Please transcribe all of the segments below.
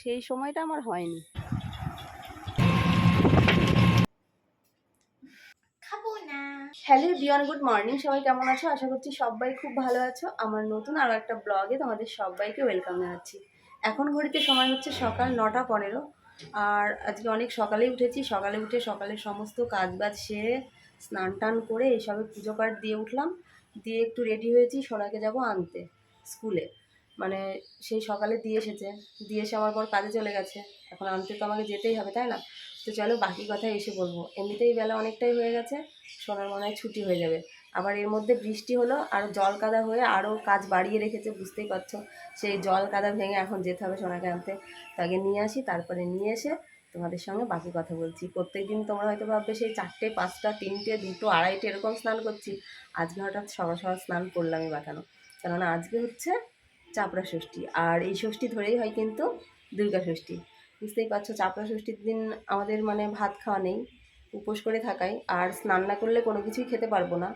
সেই সময়টা আমার হয়নি। হ্যালো বিয়ন গুড মর্নিং সবাই কেমন আছো? আশা করছি সবাই খুব ভালো আছো। আমার নতুন আরও একটা ব্লগে তোমাদের সবাইকে ওয়েলকাম জানাচ্ছি। এখন ঘড়িতে সময় হচ্ছে সকাল নটা পনেরো। আর আজকে অনেক সকালেই উঠেছি। সকালে উঠে সকালের সমস্ত কাজ বাজ সেরে স্নান টান করে এইসবে পুজো পাঠ দিয়ে উঠলাম। দিয়ে একটু রেডি হয়েছি সোনাকে যাব আনতে স্কুলে মানে সেই সকালে দিয়ে এসেছে। দিয়ে এসে আমার পর কাজে চলে গেছে। এখন আনতে তো আমাকে যেতেই হবে, তাই না? তো চলো বাকি কথা এসে বলব। এমনিতেই বেলা অনেকটাই হয়ে গেছে, সোনার মনে হয় ছুটি হয়ে যাবে। আবার এর মধ্যে বৃষ্টি হলো, আর জল কাদা হয়ে আরও কাজ বাড়িয়ে রেখেছে, বুঝতেই পারছ? সেই জল কাদা ভেঙে এখন যেতে হবে সোনাকে আনতে। তাকে নিয়ে আসি, তারপরে নিয়ে এসে তোমাদের সঙ্গে বাকি কথা বলছি। প্রত্যেক দিন তোমরা হয়তো ভাববে, সেই চারটে, পাঁচটা, তিনটে, দুটো, আড়াইটে এরকম স্নান করছি। আজকে হঠাৎ সকাল সকাল স্নান করলামই বাঁকানো কেননা আজকে হচ্ছে চাপড়া ষষ্ঠী। আর এই ষষ্ঠী ধরেই হয় কিন্তু দুর্গা ষষ্ঠী। বুঝতেই পারছ, চাপড়া ষষ্ঠীর দিন আমাদের মানে ভাত খাওয়া নেই, উপোস করে থাকাই। আর স্নান না করলে কোনো কিছুই খেতে পারব না।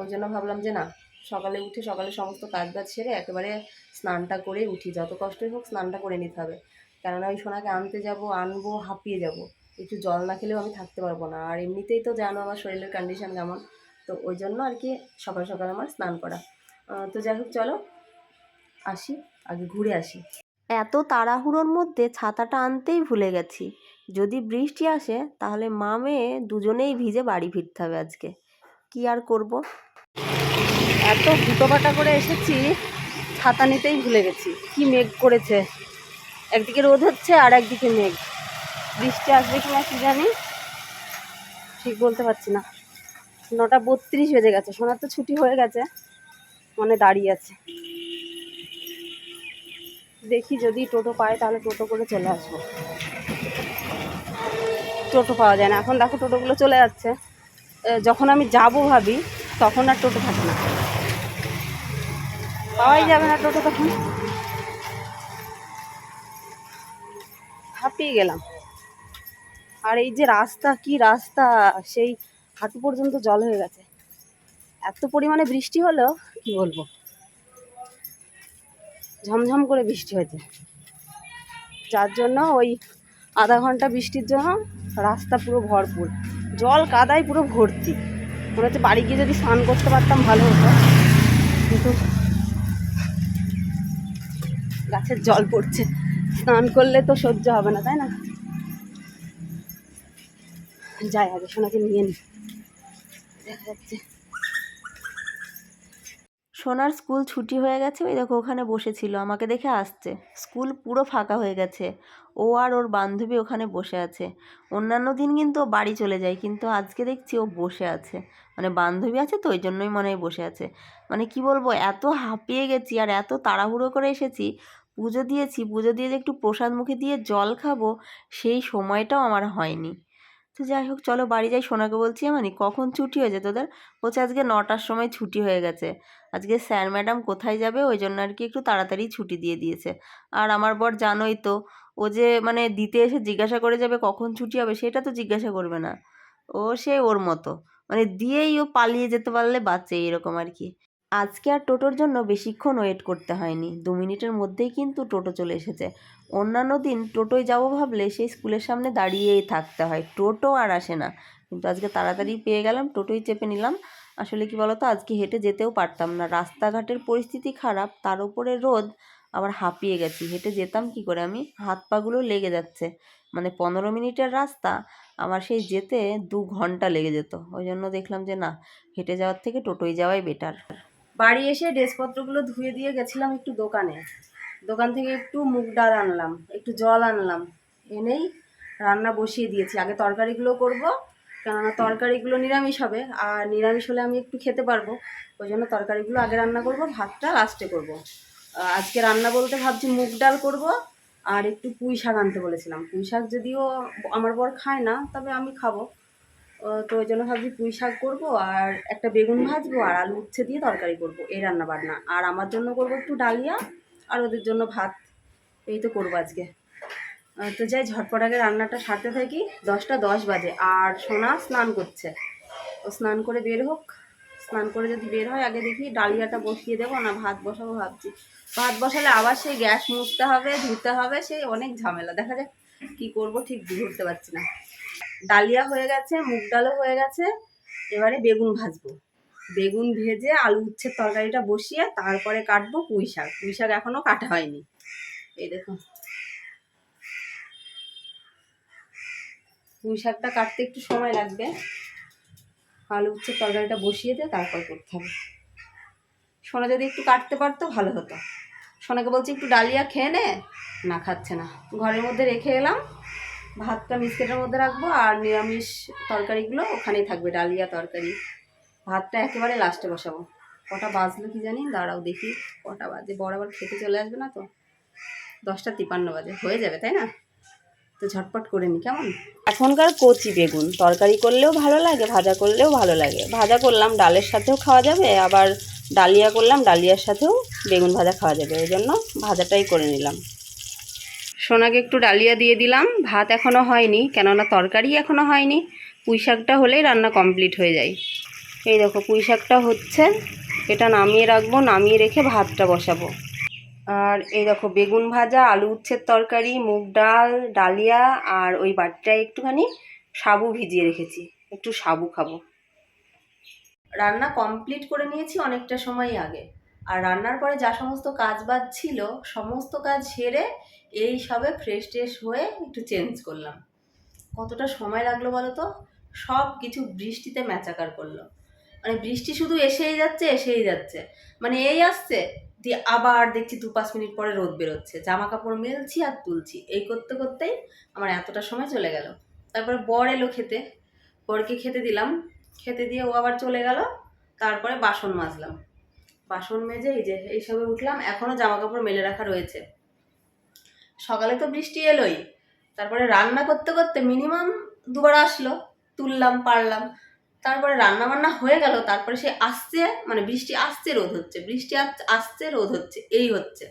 ওই জন্য ভাবলাম যে না, সকালে উঠে সকালে সমস্ত কাজ বাজ সেরে একেবারে স্নানটা করে উঠি। যত কষ্টই হোক স্নানটা করে নিতে হবে। কেননা ওই সোনাকে আনতে যাব, আনব, হাঁপিয়ে যাব। একটু জল না খেলেও আমি থাকতে পারব না। আর এমনিতেই তো জানো আমার শরীরের কন্ডিশন কেমন। তো ওই জন্য আর কি সকাল সকাল আমার স্নান করা। তো যাই হোক, চলো। আসি আগে ঘুরে আসি। এত তাড়াহুড়োর মধ্যে ছাতাটা আনতেই ভুলে গেছি। যদি বৃষ্টি আসে তাহলে মা মেয়ে দুজনেই ভিজে বাড়ি ফিরতে হবে আজকে। কি আর করব? এত হুটোপাটা করে এসেছি ছাতা নিতেই ভুলে গেছি। কি মেঘ করেছে। একদিকে রোদ হচ্ছে আর একদিকে মেঘ। বৃষ্টি আসবে কিনা কি জানি ঠিক বলতে পারছি না। নটা বত্রিশ বেজে গেছে সোনার তো ছুটি হয়ে গেছে মনে দাঁড়িয়ে আছে। দেখি যদি টোটো পাই তাহলে টোটো করে চলে আসব। টোটো পাওয়া যায় না। এখন দেখো টোটোগুলো চলে যাচ্ছে। যখন আমি যাব ভাবি, তখন আর টোটো থাকে না। পাওয়াই যাবে না টোটো তখন। হাঁপিয়ে গেলাম। আর এই যে রাস্তা, কি রাস্তা! সেই হাঁটু পর্যন্ত জল হয়ে গেছে। এত পরিমাণে বৃষ্টি হলো, কি বলব? ঝমঝম করে বৃষ্টি হয়েছে। যার জন্য ওই আধা ঘণ্টা বৃষ্টির জন্য রাস্তা পুরো ভরপুর। জল কাদায় পুরো ভর্তি। মনে হচ্ছে বাড়ি গিয়ে যদি স্নান করতে পারতাম ভালো হতো। কিন্তু গাছের জল পড়ছে। স্নান করলে তো সহ্য হবে না, তাই না? যাই আগে সোনাকে নিয়ে নি। দেখা যাচ্ছে। সোনার স্কুল ছুটি হয়ে গেছে, ওই দেখো ওখানে বসেছিল, আমাকে দেখে আসছে। স্কুল পুরো ফাঁকা হয়ে গেছে, ও আর ওর বান্ধবী ওখানে বসে আছে। অন্যান্য দিন কিন্তু বাড়ি চলে যায়, কিন্তু আজকে দেখছি ও বসে আছে। মানে বান্ধবী আছে তো, ওই জন্যই মনে হয় বসে আছে। মানে কি বলব, এত হাঁপিয়ে গেছি আর এত তাড়াহুড়ো করে এসেছি, পুজো দিয়েছি, পুজো দিয়ে যে একটু প্রসাদ মুখে দিয়ে জল খাব, সেই সময়টাও আমার হয়নি। তো যাই হোক, চলো বাড়ি যাই। সোনাকে বলছি মানে কখন ছুটি হয়েছে তোদের? বলছে আজকে নটার সময় ছুটি হয়ে গেছে। আজকে স্যার ম্যাডাম কোথায় যাবে? ওই জন্য আর কি একটু তাড়াতাড়ি ছুটি দিয়ে দিয়েছে। আর আমার বর জানোই তো, ও যে মানে দিতে এসে জিজ্ঞাসা করে যাবে কখন ছুটি হবে, সেটা তো জিজ্ঞাসা করবে না। ও সে ওর মতো। মানে দিয়েই ও পালিয়ে যেতে পারলে বাচ্চা এরকম আর কি। আজকে আর টোটোর জন্য বেশিক্ষণ ওয়েট করতে হয়নি। দু মিনিটের মধ্যেই কিন্তু টোটো চলে এসেছে। অন্যান্য দিন টোটোয় যাব ভাবলে সেই স্কুলের সামনে দাঁড়িয়েই থাকতে হয়। টোটো আর আসে না। কিন্তু আজকে তাড়াতাড়ি পেয়ে গেলাম, টোটোই চেপে নিলাম। আসলে কি বলতো, আজকে হেঁটে যেতেও পারতাম না। রাস্তাঘাটের পরিস্থিতি খারাপ, তার উপরে রোদ আবার হাঁপিয়ে গেছি। হেঁটে যেতাম কি করে আমি? হাত পাগুলো লেগে যাচ্ছে। মানে পনেরো মিনিটের রাস্তা, আমার সেই যেতে দু ঘণ্টা লেগে যেত। ওই জন্য দেখলাম যে না, হেঁটে যাওয়ার থেকে টোটোয় যাওয়াই বেটার বাড়ি এসে ড্রেসপত্রগুলো ধুয়ে দিয়ে গেছিলাম একটু দোকানে। দোকান থেকে একটু মুগ ডাল আনলাম, একটু জল আনলাম, এনেই রান্না বসিয়ে দিয়েছি। আগে তরকারিগুলো করব, কেননা তরকারিগুলো নিরামিষ হবে, আর নিরামিষ হলে আমি একটু খেতে পারব। ওই জন্য তরকারিগুলো আগে রান্না করব, ভাতটা লাস্টে করব। আজকে রান্না বলতে ভাবছি মুগ ডাল করব, আর একটু পুঁই শাক আনতে বলেছিলাম। পুঁই শাক যদিও আমার বর খায় না, তবে আমি খাব। তো ওই জন্য ভাবছি পুঁই শাক করব আর একটা বেগুন ভাজবো আর আলু উচ্ছে দিয়ে তরকারি করব, এই রান্না বান্না আর আমার জন্য করব একটু ডালিয়া আর ওদের জন্য ভাত, এই তো করব আজকে। তো যাই, ঝটপট আগে রান্নাটা সারতে থাকি, দশটা দশ বাজে আর সোনা স্নান করছে। ও স্নান করে বের হোক, স্নান করে যদি বের হয়, আগে দেখি ডালিয়াটা বসিয়ে দেবো, না ভাত বসাবো ভাবছি। ভাত বসালে আবার সেই গ্যাস মুছতে হবে, ধুতে হবে, সেই অনেক ঝামেলা। দেখা যাক কি করব, ঠিক ধরতে পারছি না। ডালিয়া হয়ে গেছে, মুগ ডালও হয়ে গেছে। এবারে বেগুন ভাজবো। বেগুন ভেজে আলু উচ্ছের তরকারিটা বসিয়ে তারপরে কাটবো পুঁই শাক। পুঁই শাক এখনও কাটা হয়নি। এই দেখুন পুঁই শাকটা কাটতে একটু সময় লাগবে। আলু উচ্ছের তরকারিটা বসিয়ে দিয়ে তারপর করতে হবে। সোনা যদি একটু কাটতে পারতো, ভালো হতো। সোনাকে বলছি, একটু ডালিয়া খেয়ে নে। না, খাচ্ছে না। ঘরের মধ্যে রেখে এলাম। ভাতটা মিসকেটের মধ্যে রাখব আর নিরামিষ তরকারিগুলো ওখানেই থাকবে, ডালিয়া তরকারি। ভাতটা একেবারে লাস্টে বসাবো। কটা বাজলো কি জানি? দাঁড়াও দেখি, কটা বাজে? বড় আবার খেতে চলে আসবে না তো? দশটা তিপান্ন বাজে। হয়ে যাবে, তাই না? তো ঝটপট করে নি, কেমন? এখনকার কচি বেগুন, তরকারি করলেও ভালো লাগে, ভাজা করলেও ভালো লাগে। ভাজা করলাম, ডালের সাথেও খাওয়া যাবে, আবার ডালিয়া করলাম, ডালিয়ার সাথেও বেগুন ভাজা খাওয়া যাবে। ওই জন্য ভাজাটাই করে নিলাম। সোনাকে একটু ডালিয়া দিয়ে দিলাম। ভাত এখনও হয়নি, কেননা তরকারি এখনও হয়নি। পুঁই শাকটা হলেই রান্না কমপ্লিট হয়ে যায়। এই দেখো, পুঁই শাকটা হচ্ছে, এটা নামিয়ে রাখব, নামিয়ে রেখে ভাতটা বসাবো। আর এই দেখো, বেগুন ভাজা, আলু উচ্ছের তরকারি, মুগ ডাল, ডালিয়া আর ওই বাটিটায় একটুখানি সাবু ভিজিয়ে রেখেছি। একটু সাবু খাব। রান্না কমপ্লিট করে নিয়েছি অনেকটা সময় আগে। আর রান্নার পরে যা সমস্ত কাজ বাজ ছিল, সমস্ত কাজ সেরে এই সবে ফ্রেশ ট্রেশ হয়ে একটু চেঞ্জ করলাম। কতটা সময় লাগল বলো তো? সব কিছু বৃষ্টিতে ম্যাচাকার করল। মানে বৃষ্টি শুধু এসেই যাচ্ছে এসেই যাচ্ছে। মানে এই আসছে, দিয়ে আবার দেখছি দু পাঁচ মিনিট পরে রোদ বেরোচ্ছে। জামা কাপড় মেলছি আর তুলছি। এই করতে করতেই আমার এতটা সময় চলে গেল। তারপরে বর এলো খেতে। বরকে খেতে দিলাম। খেতে দিয়ে ও আবার চলে গেল। তারপরে বাসন মাজলাম। বাসন মেজে এই যে এইসবে উঠলাম। এখনও জামা কাপড় মেলে রাখা রয়েছে। সকালে তো বৃষ্টি এলোই। তারপরে রান্না করতে করতে মিনিমাম দুবার আসলো, তুললাম, পারলাম। তারপরে রান্না বান্না হয়ে গেল, তারপরে সে আসছে মানে বৃষ্টি আসছে, রোদ হচ্ছে। বৃষ্টি আস- আসছে, রোদ হচ্ছে, এই হচ্ছে।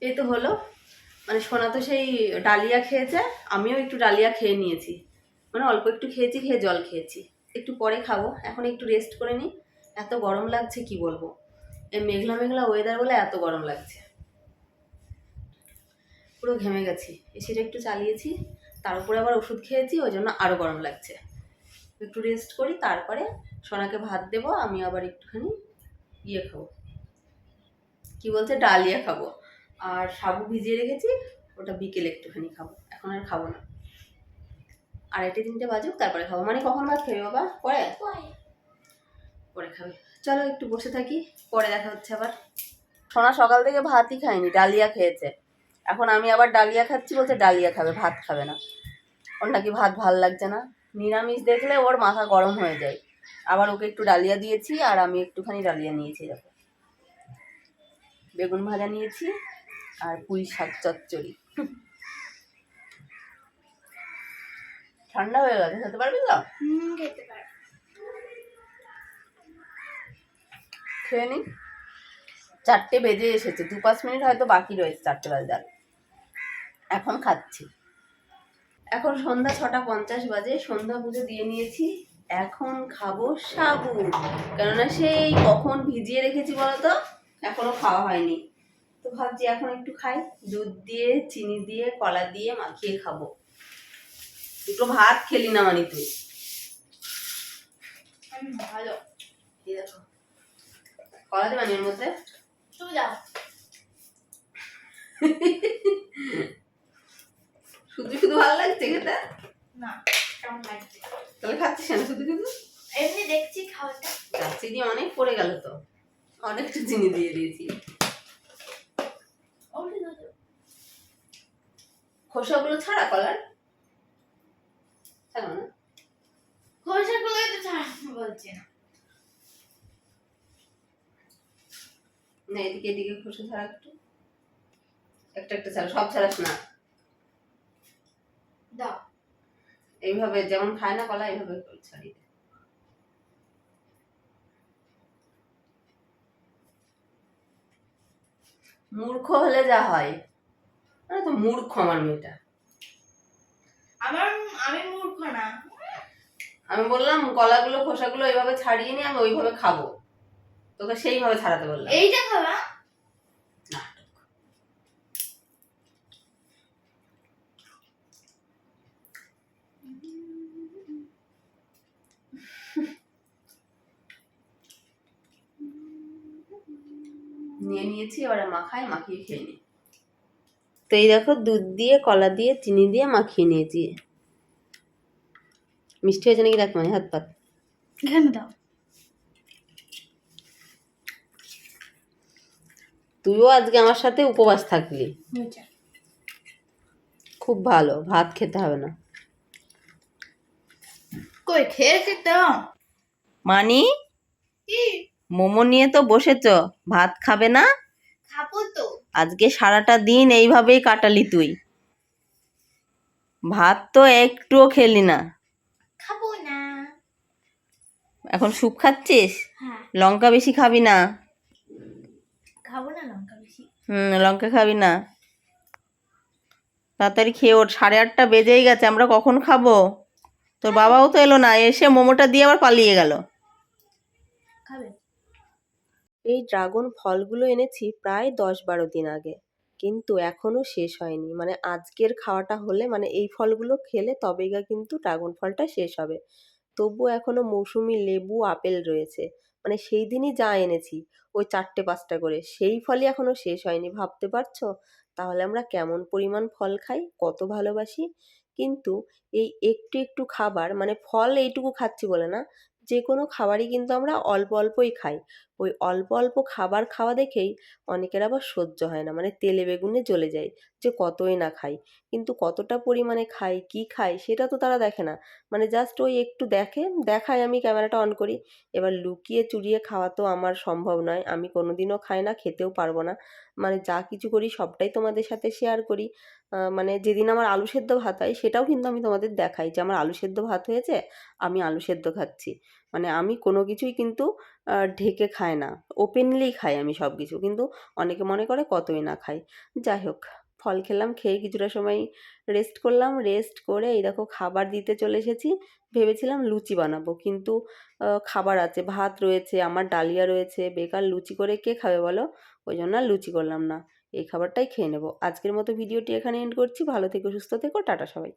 এই তো হলো। মানে সোনা তো সেই ডালিয়া খেয়েছে, আমিও একটু ডালিয়া খেয়ে নিয়েছি। মানে অল্প একটু খেয়েছি, খেয়ে জল খেয়েছি। একটু পরে খাব, এখন একটু রেস্ট করে নিই। এত গরম লাগছে কি বলব? এই মেঘলা মেঘলা ওয়েদার বলে এত গরম লাগছে। পুরো ঘেমে গেছি। এসিটা একটু চালিয়েছি তার উপরে আবার ওষুধ খেয়েছি ওই জন্য আরও গরম লাগছে। একটু রেস্ট করি তারপরে সোনাকে ভাত দেবো আমি আবার একটুখানি ইয়ে খাব। কি বলছে? ডালিয়া খাব। আর সাবু ভিজিয়ে রেখেছি ওটা বিকেলে একটুখানি খাব। এখন আর খাব না। আড়াইটে তিনটে বাজুক তারপরে খাব। মানে কখন ভাত খাবি বাবা? পরে। পরে খাবে। চলো একটু বসে থাকি পরে দেখা হচ্ছে আবার। সোনা সকাল থেকে ভাতই খায়নি ডালিয়া খেয়েছে। এখন আমি আবার ডালিয়া খাচ্ছি বলছে ডালিয়া খাবে ভাত খাবে না। ওর নাকি ভাত ভালো লাগছে না। নিরামিষ দেখলে ওর মাথা গরম হয়ে যায়। আবার ওকে একটু ডালিয়া দিয়েছি আর আমি একটুখানি ডালিয়া নিয়েছি দেখো। বেগুন ভাজা নিয়েছি আর পুঁই শাক চচ্চড়ি। ঠান্ডা হয়ে গেছে খেতে পারবি তো? খেয়ে নি? চারটে বেজে এসেছে দু পাঁচ মিনিট হয়তো বাকি রয়েছে চারটে বাজার এখন খাচ্ছি। এখন সন্ধ্যা ছটা পঞ্চাশ বাজে সন্ধ্যা পুজো দিয়ে নিয়েছি। এখন খাব সাবু কেননা সেই কখন ভিজিয়ে রেখেছি বলতো এখনও খাওয়া হয়নি। তো ভাবছি এখন একটু খাই। দুধ দিয়ে চিনি দিয়ে কলা দিয়ে মাখিয়ে খাব। দুটো ভাত খেলি না মানে তুই। ভালো। দেখো। কলা দেবানি এর মধ্যে? তুমি যাও। শুধু শুধু ভালো লাগছে খেতে? না কেমন লাগছে? তাহলে খাচ্ছিস না শুধু শুধু? এমনি দেখছি খাওয়াটা। চিনি অনেক পড়ে গেল তো। অনেকটা চিনি দিয়ে দিয়েছি। খোসাগুলো ছাড়া কলার? ছাড়া না খোসাগুলোই তো ছাড়ানো বলছি না। না এদিকে এদিকে খোসা ছাড়া একটু। একটা একটা ছাড়া সব ছাড়াস না দাও। এইভাবে যেমন খায় না কলা এইভাবে ছাড়িয়ে। মূর্খ হলে যা হয়। আরে তো মূর্খ আমার মেয়েটা। আমার আমি মূর্খ না। আমি বললাম কলাগুলো খোসাগুলো এইভাবে ছাড়িয়ে নিয়ে আমি ওইভাবে খাব। তোকে সেইভাবে ছাড়াতে বললাম। এইটা খাবা? নিয়ে নিয়েছি এবারে মাখাই মাখিয়ে খেয়ে নি তো এই দেখো দুধ দিয়ে কলা দিয়ে চিনি দিয়ে মাখিয়ে নিয়েছি। মিষ্টি হয়েছে নাকি দেখ মানে হাত পাত এখানে দাও। তুইও আজকে আমার সাথে উপবাস থাকলি খুব ভালো ভাত খেতে হবে না। কই খেয়েছি তো মানি? কি? মোমো নিয়ে তো বসেছ। ভাত খাবে না? খাব তো। আজকে সারাটা দিন এইভাবেই কাটালি তুই। ভাত তো একটুও খেলি না। খাব না। এখন স্যুপ খাচ্ছিস? হ্যাঁ। লঙ্কা বেশি খাবি না? খাব না লঙ্কা বেশি। হুম লঙ্কা খাবি না। তাড়াতাড়ি খেয়ে ওর সাড়ে আটটা বেজেই গেছে আমরা কখন খাব? তোর বাবাও তো এলো না এসে মোমোটা দিয়ে আবার পালিয়ে গেল। এই ড্রাগন ফলগুলো এনেছি প্রায় দশ বারো দিন আগে। কিন্তু এখনও শেষ হয়নি। মানে আজকের খাওয়াটা হলে মানে এই ফলগুলো খেলে তবেই গা কিন্তু ড্রাগন ফলটা শেষ হবে। তবুও এখনও মৌসুমি লেবু, আপেল রয়েছে। মানে সেই দিনই যা এনেছি, ওই চারটে পাঁচটা করে। সেই ফলই এখনও শেষ হয়নি। ভাবতে পারছ? তাহলে আমরা কেমন পরিমাণ ফল খাই, কত ভালোবাসি? কিন্তু এই একটু একটু খাবার মানে ফল এইটুকু খাচ্ছি বলে না যে কোনো খাবারই কিন্তু আমরা অল্প অল্পই খাই। ওই অল্প অল্প খাবার খাওয়া দেখেই অনেকের আবার সহ্য হয় না। মানে তেলে বেগুনে জ্বলে যায় যে কতই না খাই। কিন্তু কতটা পরিমাণে খাই, কী খাই সেটা তো তারা দেখে না। মানে জাস্ট ওই একটু দেখে, দেখায় আমি ক্যামেরাটা অন করি। এবার লুকিয়ে চুরিয়ে খাওয়া তো আমার সম্ভব নয়। আমি কোনো দিনও খাই না, খেতেও পারব না। মানে যা কিছু করি সবটাই তোমাদের সাথে শেয়ার করি। মানে যেদিন আমার আলু সেদ্ধ ভাত হয় সেটাও কিন্তু আমি তোমাদের দেখাই যে আমার আলু সেদ্ধ ভাত হয়েছে, আমি আলু সেদ্ধ খাচ্ছি। মানে আমি কোনো কিছুই কিন্তু ঢেকে খায় না। ওপেনলি খাই আমি সব কিছু কিন্তু অনেকে মনে করে কতই না খাই। যাই হোক, ফল খেলাম, খেয়ে কিছুটা সময় রেস্ট করলাম। রেস্ট করে এই দেখো খাবার দিতে চলে এসেছি। ভেবেছিলাম লুচি বানাবো। কিন্তু খাবার আছে, ভাত রয়েছে, আমার ডালিয়া রয়েছে। বেকার লুচি করে কে খাবে বলো? ওই জন্য লুচি করলাম না। এই খাবারটাই খেয়ে নেব। আজকের মতো ভিডিওটি এখানে এন্ড করছি। ভালো থেকো, সুস্থ থেকো। টাটা সবাই